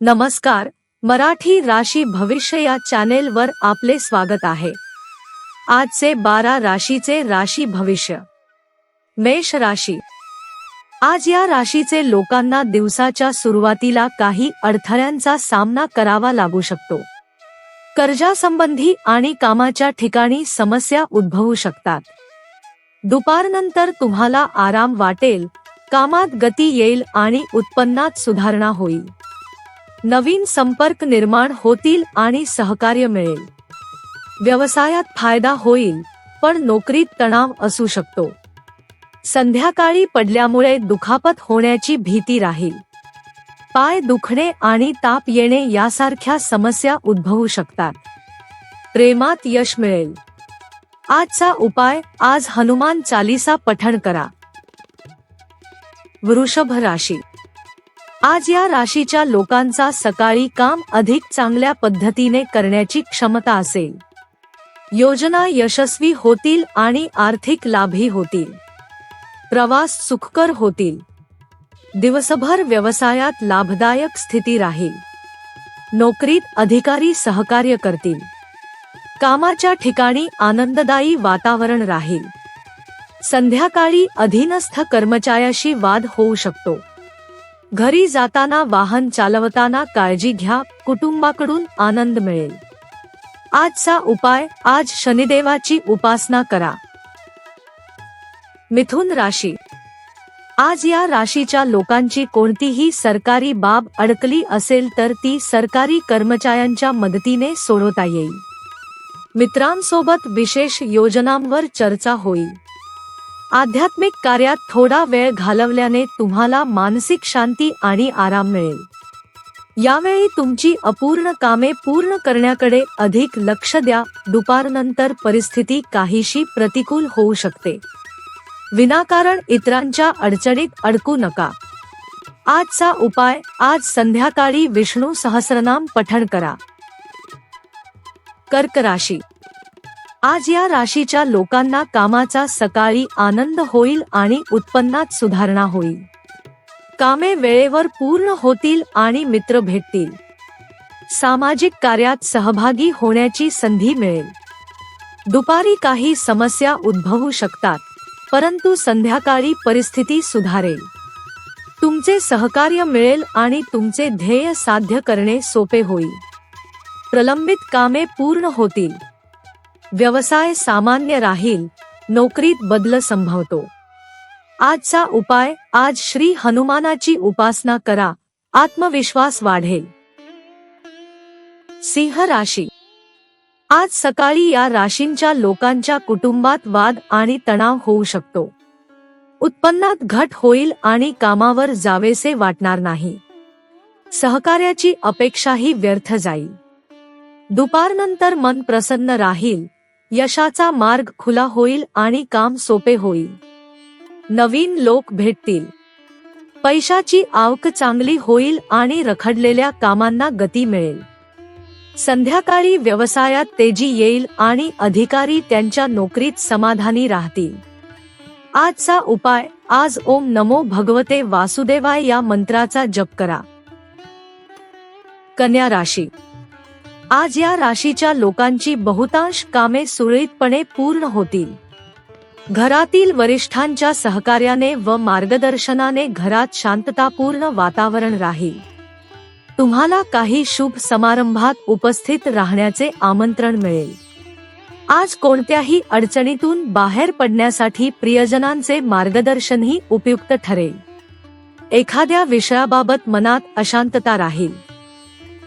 नमस्कार मराठी राशी भविष्य या चॅनेलवर आपले स्वागत आहे. आजचे बारा राशीचे राशी भविष्य. मेष राशी. आज या राशीचे लोकांना दिवसाच्या सुरुवातीला काही अडथळ्यांचा सामना करावा लागू शकतो. कर्जासंबंधी आणि कामाच्या ठिकाणी समस्या उद्भवू शकतात. दुपारनंतर तुम्हाला आराम वाटेल कामात गती येईल आणि उत्पन्नात सुधारणा होईल. नवीन संपर्क निर्माण होतील आणि सहकार्य मिळेल. व्यवसायात फायदा होईल पण नोकरीत तणाव असू शकतो. संध्याकाळी पडल्यामुळे दुखापत होण्याची भीती राहील. पाय दुखणे आणि ताप येणे यासारख्या समस्या उद्भवू शकतात. प्रेमात यश मिळेल. आजचा उपाय आज हनुमान चालीसा पठण करा. वृषभ राशी आज या राशीच्या लोकांचा सकाळी काम अधिक चांगल्या पद्धतीने करण्याची क्षमता असेल. योजना यशस्वी होतील आणि आर्थिक लाभही होतील. प्रवास सुखकर होतील. दिवसभर व्यवसायात लाभदायक स्थिती राहील. नोकरीत अधिकारी सहकार्य करतील. कामाच्या ठिकाणी आनंददायी वातावरण राहील. संध्याकाळी अधीनस्थ कर्मचाऱ्याशी वाद होऊ शकतो. घरी जाताना वाहन चालवताना काळजी घ्या कुटुंबाकडून आनंद मिळेल. आजचा उपाय आज शनिदेवाची उपासना करा. मिथुन राशी. आज या राशीच्या लोकांची कोणतीही सरकारी बाब अडकली असेल तर ती सरकारी कर्मचाऱ्यांच्या मदतीने सोडवता येईल. मित्रांसोबत विशेष योजनांवर चर्चा होईल. आध्यात्मिक कार्यात थोडा वेळ घालवल्याने तुम्हाला मानसिक शांती आणि आराम मिळेल. यावेळी तुमची अपूर्ण कामे पूर्ण करण्याकडे अधिक लक्ष द्या. दुपारनंतर परिस्थिती काहीशी प्रतिकूल होऊ शकते. विनाकारण इतरांच्या अडचणीत अडकू नका. आजचा उपाय आज संध्याकाळी विष्णू सहस्रनाम पठण करा. कर्क राशी आज या राशीच्या लोकांना कामाचा सकाळी आनंद होईल आणि उत्पन्नात सुधारणा होईल. कामे वेळेवर पूर्ण होतील आणि मित्र भेटतील. सामाजिक कार्यात सहभागी होण्याची संधी मिळेल. दुपारी काही समस्या उद्भवू शकतात परंतु संध्याकाळी परिस्थिती सुधारेल. तुमचे सहकार्य मिळेल आणि तुमचे ध्येय साध्य करणे सोपे होईल. प्रलंबित कामे पूर्ण होतील. व्यवसाय सामान्य राहील नोकरीत बदल संभवतो. आजचा उपाय आज श्री हनुमानाची उपासना करा आत्मविश्वास वाढेल. सिंह राशी. आज सकाळी या राशींच्या लोकांच्या कुटुंबात वाद आणि तणाव होऊ शकतो. उत्पन्नात घट होईल आणि कामावर जावेसे वाटणार नाही. सहकार्याची अपेक्षाही व्यर्थ जाईल. दुपारनंतर मन प्रसन्न राहील यशाचा मार्ग खुला होईल आणि काम सोपे होईल. नवीन लोक भेटतील. पैशाची आवक चांगली होईल आणि रखडलेल्या कामांना गती मिळेल. संध्याकाळी व्यवसायात तेजी येईल आणि अधिकारी त्यांच्या नोकरीत समाधानी राहतील. आजचा उपाय आज ओम नमो भगवते वासुदेवाय या मंत्राचा जप करा. कन्या राशी आज या राशीच्या लोकांची बहुतांश कामे सुरळीतपणे पूर्ण होतील. घरातील वरिष्ठांच्या सहकार्याने व मार्गदर्शनाने घरात शांततापूर्ण वातावरण राहील. तुम्हाला काही शुभ समारंभात उपस्थित राहण्याचे आमंत्रण मिळेल. आज कोणत्याही अडचणीतून बाहेर पडण्यासाठी प्रियजनांचे मार्गदर्शनही उपयुक्त ठरेल. एखाद्या विषयाबाबत मनात अशांतता राहील.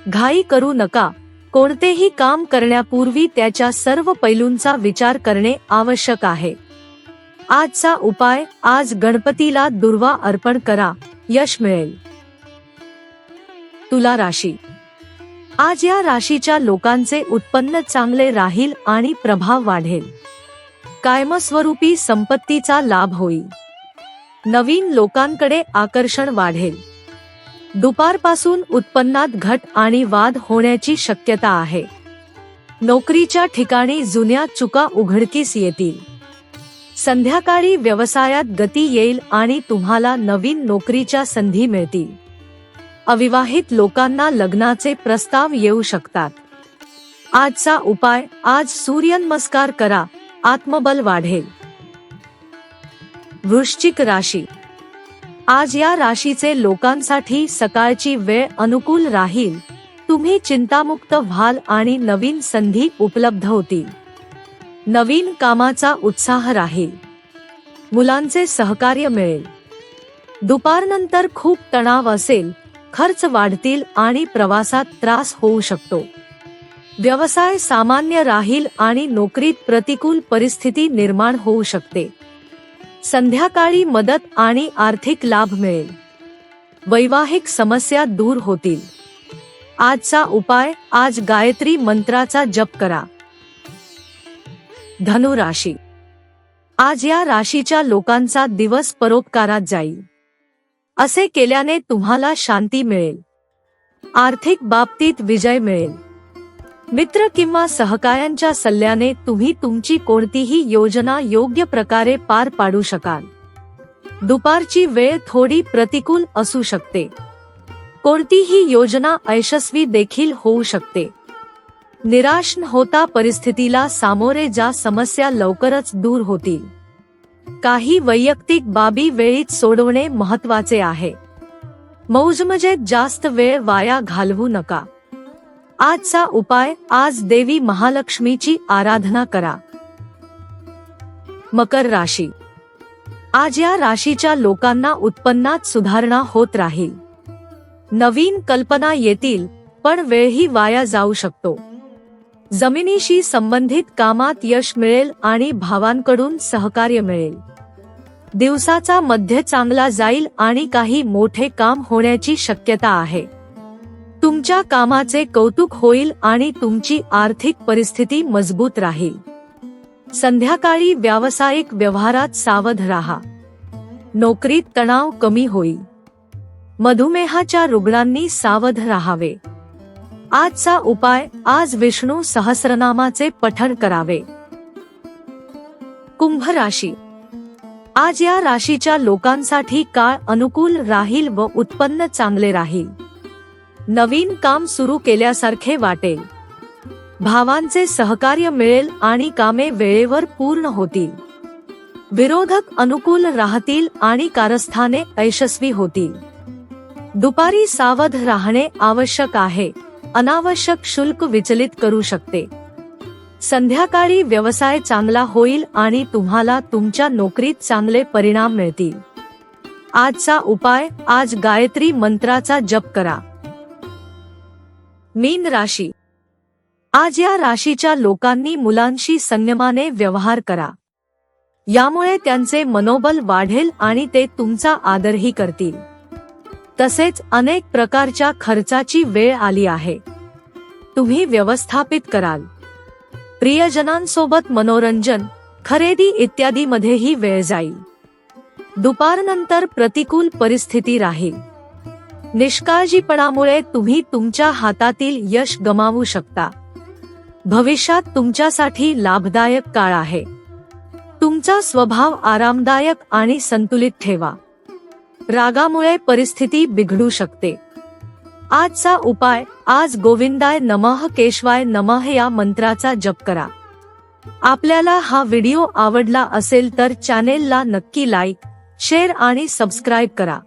घाई करू नका. कोणतेही काम करण्यापूर्वी त्याच्या सर्व पैलूंचा विचार करणे आवश्यक आहे. आजचा उपाय आज गणपतीला दुर्वा अर्पण करा यश मिळेल. तुला राशी. आज या राशीच्या लोकांचे उत्पन्न चांगले राहील आणि प्रभाव वाढेल. कायमस्वरूपी संपत्तीचा लाभ होईल. नवीन लोकांकडे आकर्षण वाढेल. दुपारपासून उत्पन्नात घट आणि वाद होण्याची शक्यता आहे. नोकरीच्या ठिकाणी जुन्या चुका उघडकीस येतील. संध्याकाळी व्यवसायात गती येईल आणि तुम्हाला नवीन नोकरीच्या संधी मिळतील. अविवाहित लोकांना लग्नाचे प्रस्ताव येऊ शकतात. आजचा उपाय आज सूर्यनमस्कार करा आत्मबल वाढेल. वृश्चिक राशी आज या राशीचे लोकांसाठी सकाळची वेळ अनुकूल राहील. तुम्ही चिंतामुक्त व्हाल आणि नवीन संधी उपलब्ध होतील. नवीन कामाचा उत्साह राहील. मुलांचे सहकार्य मिळेल. दुपारनंतर खूप तणाव असेल खर्च वाढतील आणि प्रवासात त्रास होऊ शकतो. व्यवसाय सामान्य राहील आणि नोकरीत प्रतिकूल परिस्थिती निर्माण होऊ शकते. संध्याकाळी मदत आणि आर्थिक लाभ मिळेल. वैवाहिक समस्या दूर होतील. आजचा उपाय आज गायत्री मंत्राचा जप करा. धनु राशी. आज या राशीच्या लोकांचा दिवस परोपकारात जाईल. असे केल्याने तुम्हाला शांती मिळेल. आर्थिक बाबतीत विजय मिळेल. मित्र किंवा सहकाऱ्यांच्या सल्ल्याने तुम्ही तुमची कोणतीही योजना योग्य प्रकारे पार पाडू शकाल. दुपारची वेळ थोडी प्रतिकूल असू शकते. कोणतीही योजना यशस्वी देखील होऊ शकते. निराश न होता परिस्थितीला सामोरे जा समस्या लवकरच दूर होतील. काही वैयक्तिक बाबी वेळीत सोडवणे महत्त्वाचे आहे. मौजमजेत जास्त वेळ वाया घालवू नका. आजचा उपाय आज देवी महालक्ष्मीची आराधना करा. मकर राशी. आज या राशीच्या लोकांना उत्पन्नात सुधारणा होत राहील. नवीन कल्पना येतील पण वेळही वाया जाऊ शकतो. जमिनीशी संबंधित कामात यश मिळेल आणि भावांकडून सहकार्य मिळेल. दिवसाचा मध्य चांगला जाईल आणि काही मोठे काम होण्याची शक्यता आहे. तुमच्या कामाचे कौतुक होईल आणि तुमची आर्थिक परिस्थिती मजबूत राहील. संध्याकाळी व्यावसायिक व्यवहारात सावध राहा. नोकरीत तणाव कमी होईल. मधुमेहाच्या रुग्णांनी सावध राहावे. आजचा उपाय आज विष्णू सहस्रनामाचे पठण करावे. कुंभ राशी. आज या राशीच्या लोकांसाठी काळ अनुकूल राहील व उत्पन्न चांगले राहील. नवीन काम सुरू केल्यासारखे वाटेल. भावांचे सहकार्य मिळेल आणि कामे वेळेवर पूर्ण होतील. विरोधक अनुकूल राहतील आणि कारस्थाने यशस्वी होतील. दुपारी सावध राहणे आवश्यक आहे. अनावश्यक शुल्क विचलित करू शकते. संध्याकाळी व्यवसाय चांगला होईल आणि तुम्हाला तुमच्या नोकरीत चांगले परिणाम मिळतील. आजचा उपाय आज गायत्री मंत्राचा जप करा. मीन राशी. आज या राशीच्या लोकांनी मुलांशी संयमाने व्यवहार करा. यामुळे त्यांचे मनोबल वाढेल आणि ते तुमचा आदरही करतील. तसेच अनेक प्रकारच्या खर्चाची वेळ आली आहे. तुम्ही व्यवस्थापित कराल. प्रियजनांसोबत मनोरंजन खरेदी इत्यादी मध्येही वेळ जाईल. दुपारनंतर प्रतिकूल परिस्थिती राहील. निष्काळजीपणामुळे तुम्ही तुमच्या हातातील यश गमावू शकता. भविष्यात तुमच्यासाठी लाभदायक काळ आहे. तुमचा स्वभाव आरामदायक आणि संतुलित ठेवा. रागामुळे परिस्थिती बिघडू शकते. आजचा उपाय आज गोविंदाय नमः केशवाय नमः या मंत्राचा जप करा. आपल्याला हा व्हिडिओ आवडला असेल तर चॅनेलला नक्की लाईक शेअर आणि सबस्क्राईब करा.